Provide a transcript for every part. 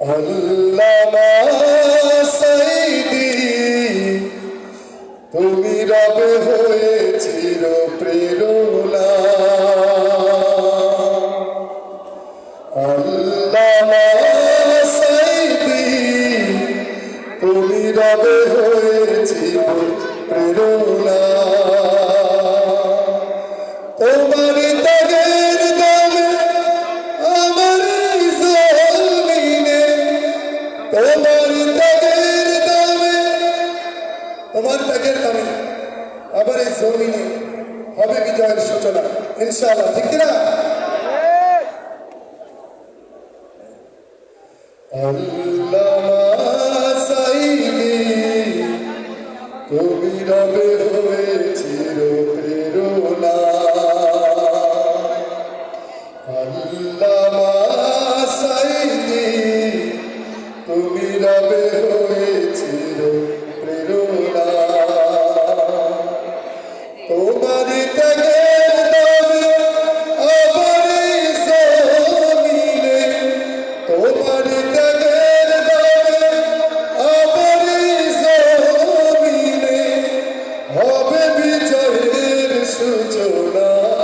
আল্লামা সাইদি তুমি রবে হয়ে চির প্রেরণা আল্লামা সাইদি তুমি রবে হয়ে চির প্রেরণা বিজয়ের সূচনা ইনশাআল্লাহ ঠিক কিনা কবি রবে হয়ে বিজয়ের সূচনা।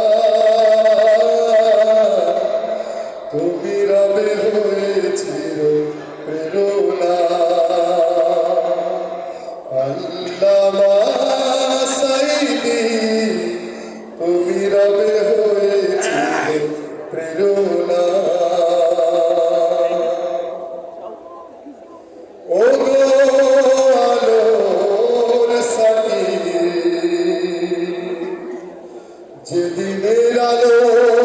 যেদিনের আলো।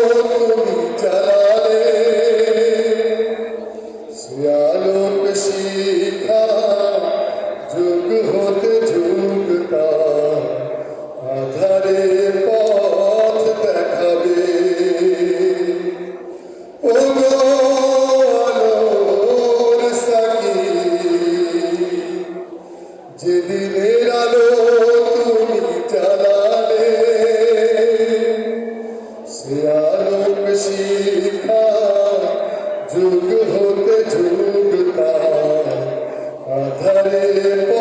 যুগ হতে যুগ তা আধারে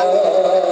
প্রেরণা